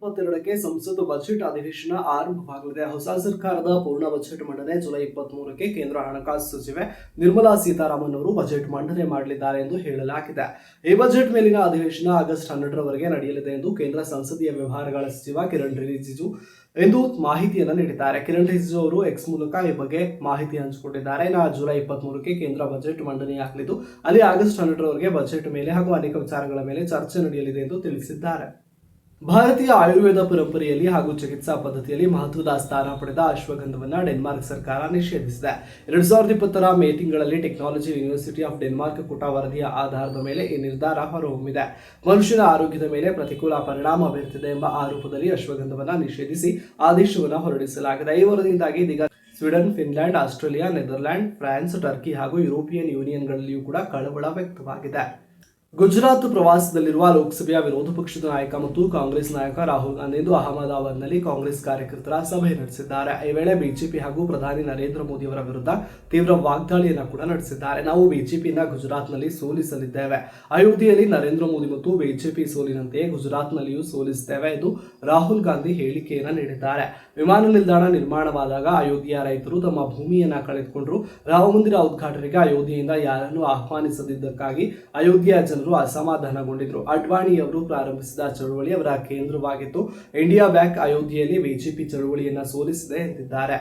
ಇಪ್ಪತ್ತೆರಡಕ್ಕೆ ಸಂಸತ್ ಬಜೆಟ್ ಅಧಿವೇಶನ ಆರಂಭವಾಗಲಿದೆ. ಹೊಸ ಸರ್ಕಾರದ ಪೂರ್ಣ ಬಜೆಟ್ ಮಂಡನೆ ಜುಲೈ ಇಪ್ಪತ್ತ್ ಮೂರಕ್ಕೆ ಕೇಂದ್ರ ಹಣಕಾಸು ಸಚಿವೆ ನಿರ್ಮಲಾ ಸೀತಾರಾಮನ್ ಅವರು ಬಜೆಟ್ ಮಂಡನೆ ಮಾಡಲಿದ್ದಾರೆ ಎಂದು ಹೇಳಲಾಗಿದೆ. ಈ ಬಜೆಟ್ ಮೇಲಿನ ಅಧಿವೇಶನ ಆಗಸ್ಟ್ ಹನ್ನೆರಡರವರೆಗೆ ನಡೆಯಲಿದೆ ಎಂದು ಕೇಂದ್ರ ಸಂಸದೀಯ ವ್ಯವಹಾರಗಳ ಸಚಿವ ಕಿರಣ್ ರಿಜಿಜು ಎಂದು ಮಾಹಿತಿಯನ್ನು ನೀಡಿದ್ದಾರೆ. ಕಿರಣ್ ರಿಜಿಜು ಅವರು ಎಕ್ಸ್ ಮೂಲಕ ಈ ಬಗ್ಗೆ ಮಾಹಿತಿ ಹಂಚಿಕೊಂಡಿದ್ದಾರೆ. ನಾ ಜುಲೈ ಇಪ್ಪತ್ತ್ ಮೂರಕ್ಕೆ ಕೇಂದ್ರ ಬಜೆಟ್ ಮಂಡನೆಯಾಗಲಿದ್ದು, ಅಲ್ಲಿ ಆಗಸ್ಟ್ ಹನ್ನೆರಡರವರೆಗೆ ಬಜೆಟ್ ಮೇಲೆ ಹಾಗೂ ಅನೇಕ ವಿಚಾರಗಳ ಮೇಲೆ ಚರ್ಚೆ ನಡೆಯಲಿದೆ ಎಂದು ತಿಳಿಸಿದ್ದಾರೆ. ಭಾರತೀಯ ಆಯುರ್ವೇದ ಪರಂಪರೆಯಲ್ಲಿ ಹಾಗೂ ಚಿಕಿತ್ಸಾ ಪದ್ಧತಿಯಲ್ಲಿ ಮಹತ್ವದ ಸ್ಥಾನ ಪಡೆದ ಅಶ್ವಗಂಧವನ್ನು ಡೆನ್ಮಾರ್ಕ್ ಸರ್ಕಾರ ನಿಷೇಧಿಸಿದೆ. ಎರಡ್ ಸಾವಿರದ ಇಪ್ಪತ್ತರ ಮೇ ತಿಂಗಳಲ್ಲಿ ಟೆಕ್ನಾಲಜಿ ಯೂನಿವರ್ಸಿಟಿ ಆಫ್ ಡೆನ್ಮಾರ್ಕ್ ಕೂಟ ವರದಿಯ ಆಧಾರದ ಮೇಲೆ ಈ ನಿರ್ಧಾರ ಹೊರಹೊಮ್ಮಿದೆ. ಮನುಷ್ಯನ ಆರೋಗ್ಯದ ಮೇಲೆ ಪ್ರತಿಕೂಲ ಪರಿಣಾಮ ಬೀರುತ್ತಿದೆ ಎಂಬ ಆರೋಪದಲ್ಲಿ ಅಶ್ವಗಂಧವನ್ನು ನಿಷೇಧಿಸಿ ಆದೇಶವನ್ನು ಹೊರಡಿಸಲಾಗಿದೆ. ಈ ವರದಿಯಿಂದಾಗಿ ಇದೀಗ Sweden, Finland, Australia, Netherland, France, Turkey ಹಾಗೂ ಯುರೋಪಿಯನ್ ಯೂನಿಯನ್ಗಳಲ್ಲಿಯೂ ಕೂಡ ಕಳವಳ ವ್ಯಕ್ತವಾಗಿದೆ. ಗುಜರಾತ್ ಪ್ರವಾಸದಲ್ಲಿರುವ ಲೋಕಸಭೆಯ ವಿರೋಧ ಪಕ್ಷದ ನಾಯಕ ಮತ್ತು ಕಾಂಗ್ರೆಸ್ ನಾಯಕ ರಾಹುಲ್ ಗಾಂಧಿ ಇಂದು ಅಹಮದಾಬಾದ್ನಲ್ಲಿ ಕಾಂಗ್ರೆಸ್ ಕಾರ್ಯಕರ್ತರ ಸಭೆ ನಡೆಸಿದ್ದಾರೆ. ಈ ವೇಳೆ ಬಿಜೆಪಿ ಹಾಗೂ ಪ್ರಧಾನಿ ನರೇಂದ್ರ ಮೋದಿ ಅವರ ವಿರುದ್ಧ ತೀವ್ರ ವಾಗ್ದಾಳಿಯನ್ನು ಕೂಡ ನಡೆಸಿದ್ದಾರೆ. ನಾವು ಬಿಜೆಪಿಯಿಂದ ಗುಜರಾತ್ನಲ್ಲಿ ಸೋಲಿಸಲಿದ್ದೇವೆ. ಅಯೋಧ್ಯೆಯಲ್ಲಿ ನರೇಂದ್ರ ಮೋದಿ ಮತ್ತು ಬಿಜೆಪಿ ಸೋಲಿನಂತೆಯೇ ಗುಜರಾತ್ನಲ್ಲಿಯೂ ಸೋಲಿಸುತ್ತೇವೆ ಎಂದು ರಾಹುಲ್ ಗಾಂಧಿ ಹೇಳಿಕೆಯನ್ನು ನೀಡಿದ್ದಾರೆ. ವಿಮಾನ ನಿಲ್ದಾಣ ನಿರ್ಮಾಣವಾದಾಗ ಅಯೋಧ್ಯೆಯ ರೈತರು ತಮ್ಮ ಭೂಮಿಯನ್ನ ಕಳೆದುಕೊಂಡರು. ರಾಮ ಮಂದಿರ ಉದ್ಘಾಟನೆಗೆ ಅಯೋಧ್ಯೆಯಿಂದ ಯಾರನ್ನು ಆಹ್ವಾನಿಸದಿದ್ದಕ್ಕಾಗಿ ಅಯೋಧ್ಯೆಯ ಜನರು ಅಸಮಾಧಾನಗೊಂಡಿದ್ರು ಅಡ್ವಾಣಿಯವರು ಪ್ರಾರಂಭಿಸಿದ ಚಳುವಳಿ ಅವರ ಕೇಂದ್ರವಾಗಿತ್ತು ಇಂಡಿಯಾ ಬ್ಯಾಂಕ್ ಅಯೋಧ್ಯೆಯಲ್ಲಿ ಬಿಜೆಪಿ ಚಳುವಳಿಯನ್ನ ಸೋಲಿಸಿದೆ ಎಂದಿದ್ದಾರೆ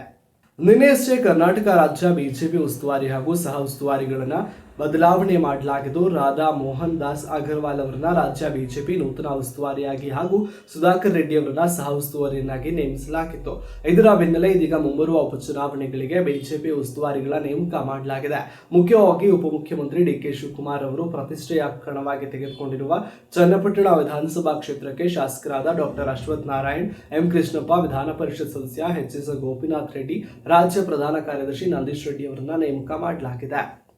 ನಿನ್ನೆಯಷ್ಟೇ ಕರ್ನಾಟಕ ರಾಜ್ಯ ಬಿಜೆಪಿ ಉಸ್ತುವಾರಿ ಹಾಗೂ ಸಹ ಉಸ್ತುವಾರಿಗಳನ್ನ ಬದಲಾವಣೆ ಮಾಡಲಾಗಿದ್ದು ರಾಧಾ ಮೋಹನ್ ದಾಸ್ ಅಗರ್ವಾಲ್ ಅವರನ್ನ ರಾಜ್ಯ ಬಿಜೆಪಿ ನೂತನ ಉಸ್ತುವಾರಿಯಾಗಿ ಹಾಗೂ ಸುಧಾಕರ್ ರೆಡ್ಡಿ ಅವರನ್ನ ಸಹ ಉಸ್ತುವಾರಿಯನ್ನಾಗಿ ನೇಮಿಸಲಾಗಿತ್ತು. ಇದರ ಬೆನ್ನಲ್ಲೇ ಇದೀಗ ಮುಂಬರುವ ಉಪಚುನಾವಣೆಗಳಿಗೆ ಬಿಜೆಪಿ ಉಸ್ತುವಾರಿಗಳ ನೇಮಕ ಮಾಡಲಾಗಿದೆ. ಮುಖ್ಯವಾಗಿ ಉಪಮುಖ್ಯಮಂತ್ರಿ ಡಿ ಕೆ ಶಿವಕುಮಾರ್ ಅವರು ಪ್ರತಿಷ್ಠೆಯ ಕಣವಾಗಿ ತೆಗೆದುಕೊಂಡಿರುವ ಚನ್ನಪಟ್ಟಣ ವಿಧಾನಸಭಾ ಕ್ಷೇತ್ರಕ್ಕೆ ಶಾಸಕರಾದ ಡಾಕ್ಟರ್ ಅಶ್ವಥ್ ನಾರಾಯಣ್, ಎಂ. ಕೃಷ್ಣಪ್ಪ ವಿಧಾನ ಪರಿಷತ್ ಸದಸ್ಯ ಎಚ್. ಎಸ್. ಗೋಪಿನಾಥ್ ರೆಡ್ಡಿ, ರಾಜ್ಯ ಪ್ರಧಾನ ಕಾರ್ಯದರ್ಶಿ ನಂದೀಶ್ ರೆಡ್ಡಿ ಅವರನ್ನ ನೇಮಕ ಮಾಡಲಾಗಿದೆ.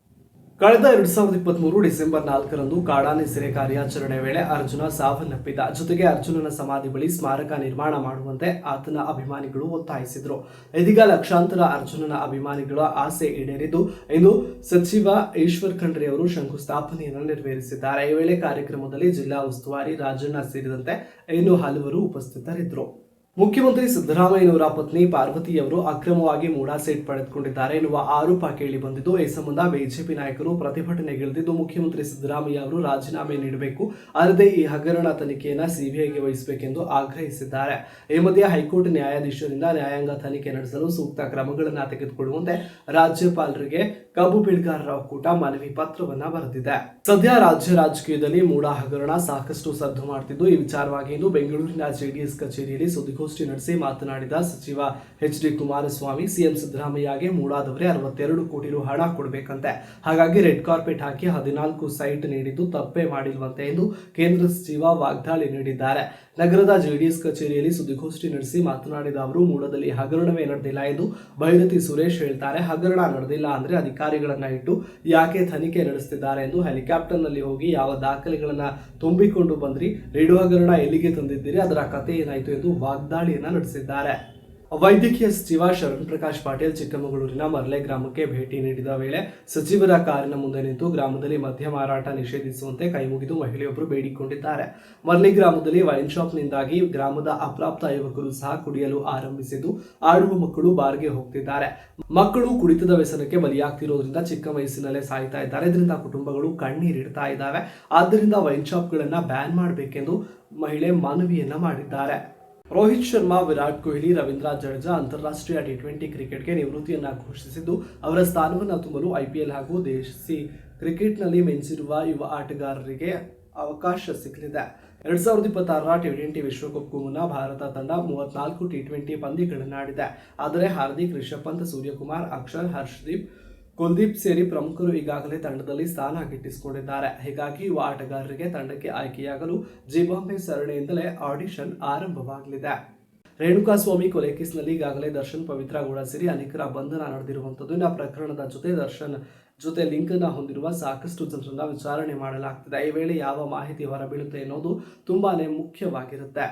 ಕಳೆದ ಎರಡ್ ಸಾವಿರದ ಇಪ್ಪತ್ಮೂರು ಡಿಸೆಂಬರ್ ನಾಲ್ಕರಂದು ಕಾಡಾನೆ ಸೆರೆ ಕಾರ್ಯಾಚರಣೆ ವೇಳೆ ಅರ್ಜುನ ಸಾವನ್ನಪ್ಪಿದ್ದ. ಜೊತೆಗೆ ಅರ್ಜುನನ ಸಮಾಧಿ ಬಳಿ ಸ್ಮಾರಕ ನಿರ್ಮಾಣ ಮಾಡುವಂತೆ ಆತನ ಅಭಿಮಾನಿಗಳು ಒತ್ತಾಯಿಸಿದ್ರು. ಇದೀಗ ಲಕ್ಷಾಂತರ ಅರ್ಜುನನ ಅಭಿಮಾನಿಗಳ ಆಸೆ ಈಡೇರಿದ್ದು, ಇಂದು ಸಚಿವ ಈಶ್ವರ್ ಖಂಡ್ರೆ ಅವರು ಶಂಕುಸ್ಥಾಪನೆಯನ್ನು ನೆರವೇರಿಸಿದ್ದಾರೆ. ಈ ವೇಳೆ ಕಾರ್ಯಕ್ರಮದಲ್ಲಿ ಜಿಲ್ಲಾ ಉಸ್ತುವಾರಿ ರಾಜಣ್ಣ ಸೇರಿದಂತೆ ಇನ್ನು ಹಲವರು ಉಪಸ್ಥಿತರಿದ್ದರು. ಮುಖ್ಯಮಂತ್ರಿ ಸಿದ್ದರಾಮಯ್ಯನವರ ಪತ್ನಿ ಪಾರ್ವತಿಯವರು ಅಕ್ರಮವಾಗಿ ಮೂಡಾ ಸೀಟ್ ಪಡೆದುಕೊಂಡಿದ್ದಾರೆ ಎನ್ನುವ ಆರೋಪ ಕೇಳಿ ಬಂದಿದ್ದು, ಈ ಸಂಬಂಧ ಬಿಜೆಪಿ ನಾಯಕರು ಪ್ರತಿಭಟನೆಗಿಳಿದಿದ್ದು, ಮುಖ್ಯಮಂತ್ರಿ ಸಿದ್ದರಾಮಯ್ಯ ಅವರು ರಾಜೀನಾಮೆ ನೀಡಬೇಕು, ಅಲ್ಲದೆ ಈ ಹಗರಣ ತನಿಖೆಯನ್ನು ಸಿಬಿಐಗೆ ವಹಿಸಬೇಕೆಂದು ಆಗ್ರಹಿಸಿದ್ದಾರೆ. ಈ ಮಧ್ಯೆ ಹೈಕೋರ್ಟ್ ನ್ಯಾಯಾಧೀಶರಿಂದ ನ್ಯಾಯಾಂಗ ತನಿಖೆ ನಡೆಸಲು ಸೂಕ್ತ ಕ್ರಮಗಳನ್ನು ತೆಗೆದುಕೊಳ್ಳುವಂತೆ ರಾಜ್ಯಪಾಲರಿಗೆ ಕಬ್ಬು ಬೆಳೆಗಾರರ ಒಕ್ಕೂಟ ಮನವಿ ಪತ್ರವನ್ನು ಬರೆದಿದೆ. ಸದ್ಯ ರಾಜ್ಯ ರಾಜಕೀಯದಲ್ಲಿ ಮೂಡಾ ಹಗರಣ ಸಾಕಷ್ಟು ಸದ್ದು ಮಾಡುತ್ತಿದ್ದು ಈ ವಿಚಾರವಾಗಿ ಇಂದು ಬೆಂಗಳೂರಿನ ಜೆಡಿಎಸ್ ಕಚೇರಿಯಲ್ಲಿ ಸುದ್ದಿಗೋಷ್ಠಿ ನಡೆಸಿ ಮಾತನಾಡಿದ ಸಚಿವ ಎಚ್ ಡಿ ಕುಮಾರಸ್ವಾಮಿ, ಸಿಎಂ ಸಿದ್ದರಾಮಯ್ಯಗೆ ಮೂಡಾದವರೇ ಅರವತ್ತೆರಡು ಕೋಟಿ ರು ಹಣ ಕೊಡಬೇಕಂತೆ. ಹಾಗಾಗಿ ರೆಡ್ ಕಾರ್ಪೆಟ್ ಹಾಕಿ ಹದಿನಾಲ್ಕು ಸೈಟ್ ನೀಡಿದ್ದು ತಪ್ಪೇ ಮಾಡಿಲ್ವಂತೆ ಎಂದು ಕೇಂದ್ರ ಸಚಿವ ವಾಗ್ದಾಳಿ ನೀಡಿದ್ದಾರೆ. ನಗರದ ಜೆಡಿಎಸ್ ಕಚೇರಿಯಲ್ಲಿ ಸುದ್ದಿಗೋಷ್ಠಿ ನಡೆಸಿ ಮಾತನಾಡಿದ ಅವರು ಮೂಲದಲ್ಲಿ ಹಗರಣವೇ ನಡೆದಿಲ್ಲ ಎಂದು ಬೈರತಿ ಸುರೇಶ್ ಹೇಳ್ತಾರೆ. ಹಗರಣ ನಡೆದಿಲ್ಲ ಅಂದ್ರೆ ಅಧಿಕಾರಿಗಳನ್ನ ಇಟ್ಟು ಯಾಕೆ ತನಿಖೆ ನಡೆಸುತ್ತಿದ್ದಾರೆ ಎಂದು ಹೆಲಿಕಾಪ್ಟರ್ನಲ್ಲಿ ಹೋಗಿ ಯಾವ ದಾಖಲೆಗಳನ್ನ ತುಂಬಿಕೊಂಡು ಬಂದ್ರಿ? ರೇಡಿಯೋ ಹಗರಣ ಎಲ್ಲಿಗೆ ತಂದಿದ್ದೀರಿ? ಅದರ ಕಥೆ ಏನಾಯಿತು? ಎಂದು ವಾಗ್ದಾಳಿಯನ್ನ ನಡೆಸಿದ್ದಾರೆ. ವೈದ್ಯಕೀಯ ಸಚಿವ ಶರಣ್ ಪ್ರಕಾಶ್ ಪಾಟೀಲ್ ಚಿಕ್ಕಮಗಳೂರಿನ ಮರ್ಲೆ ಗ್ರಾಮಕ್ಕೆ ಭೇಟಿ ನೀಡಿದ ವೇಳೆ ಸಚಿವರ ಕಾರಿನ ಮುಂದೆ ನಿಂತು ಗ್ರಾಮದಲ್ಲಿ ಮದ್ಯ ಮಾರಾಟ ನಿಷೇಧಿಸುವಂತೆ ಕೈಮುಗಿದು ಮಹಿಳೆಯೊಬ್ಬರು ಬೇಡಿಕೊಂಡಿದ್ದಾರೆ. ಮರ್ಲೆ ಗ್ರಾಮದಲ್ಲಿ ವೈನ್ ಶಾಪ್ನಿಂದಾಗಿ ಗ್ರಾಮದ ಅಪ್ರಾಪ್ತ ಯುವಕರು ಸಹ ಕುಡಿಯಲು ಆರಂಭಿಸಿದ್ದು, ಆಡುವ ಮಕ್ಕಳು ಬಾರ್ಗೆ ಹೋಗ್ತಿದ್ದಾರೆ. ಮಕ್ಕಳು ಕುಡಿತದ ವ್ಯಸನಕ್ಕೆ ಬಲಿಯಾಗ್ತಿರೋದ್ರಿಂದ ಚಿಕ್ಕ ವಯಸ್ಸಿನಲ್ಲೇ ಸಾಯ್ತಾ ಇದ್ದಾರೆ. ಇದರಿಂದ ಕುಟುಂಬಗಳು ಕಣ್ಣೀರಿಡ್ತಾ ಇದ್ದಾವೆ. ಆದ್ದರಿಂದ ವೈನ್ ಶಾಪ್ಗಳನ್ನು ಬ್ಯಾನ್ ಮಾಡಬೇಕೆಂದು ಮಹಿಳೆ ಮನವಿಯನ್ನ ಮಾಡಿದ್ದಾರೆ. ರೋಹಿತ್ ಶರ್ಮಾ, ವಿರಾಟ್ ಕೊಹ್ಲಿ, ರವೀಂದ್ರ ಜಡೇಜಾ ಅಂತಾರಾಷ್ಟ್ರೀಯ ಟಿ ಟ್ವೆಂಟಿ ಕ್ರಿಕೆಟ್ಗೆ ನಿವೃತ್ತಿಯನ್ನು ಘೋಷಿಸಿದ್ದು, ಅವರ ಸ್ಥಾನವನ್ನು ತುಂಬಲು ಐಪಿಎಲ್ ಹಾಗೂ ದೇಶಿ ಕ್ರಿಕೆಟ್ನಲ್ಲಿ ಮಿಂಚಿರುವ ಯುವ ಆಟಗಾರರಿಗೆ ಅವಕಾಶ ಸಿಗಲಿದೆ ಎರಡ್ ಸಾವಿರದ ಇಪ್ಪತ್ತಾರರ ಟಿ ಟ್ವೆಂಟಿ ವಿಶ್ವಕಪ್ಗೂ ಮುನ್ನ ಭಾರತ ತಂಡ ಮೂವತ್ನಾಲ್ಕು ಟಿ ಟ್ವೆಂಟಿ ಪಂದ್ಯಗಳನ್ನು ಆಡಿದೆ ಆದರೆ, ಹಾರ್ದಿಕ್ ರಿಷಬ್ ಪಂತ್, ಸೂರ್ಯಕುಮಾರ್, ಅಕ್ಷರ್, ಹರ್ಷದೀಪ್ ಕುಲ್ದೀಪ್ ಸೇರಿ ಪ್ರಮುಖರು ಈಗಾಗಲೇ ತಂಡದಲ್ಲಿ ಸ್ಥಾನ ಗಿಟ್ಟಿಸಿಕೊಂಡಿದ್ದಾರೆ. ಹೀಗಾಗಿ ಯುವ ಆಟಗಾರರಿಗೆ ತಂಡಕ್ಕೆ ಆಯ್ಕೆಯಾಗಲು ಜಿಂಬಾಬ್ವೆ ಸರಣಿಯಿಂದಲೇ ಆಡಿಷನ್ ಆರಂಭವಾಗಲಿದೆ. ರೇಣುಕಾಸ್ವಾಮಿ ಕೊಲೆ ಕೇಸ್ನಲ್ಲಿ ಈಗಾಗಲೇ ದರ್ಶನ್ ಪವಿತ್ರ ಗೌಡ ಸೇರಿ ಅನೇಕರ ಬಂಧನ ನಡೆದಿರುವಂಥದ್ದು. ಇನ್ನು ಪ್ರಕರಣದ ಜೊತೆ ದರ್ಶನ್ ಜೊತೆ ಲಿಂಕ್ ಅನ್ನ ಹೊಂದಿರುವ ಸಾಕಷ್ಟು ಜನರನ್ನ ವಿಚಾರಣೆ ಮಾಡಲಾಗ್ತಿದೆ. ಈ ವೇಳೆ ಯಾವ ಮಾಹಿತಿ ಹೊರಬೀಳುತ್ತೆ ಅನ್ನೋದು ತುಂಬಾನೇ ಮುಖ್ಯವಾಗಿರುತ್ತೆ.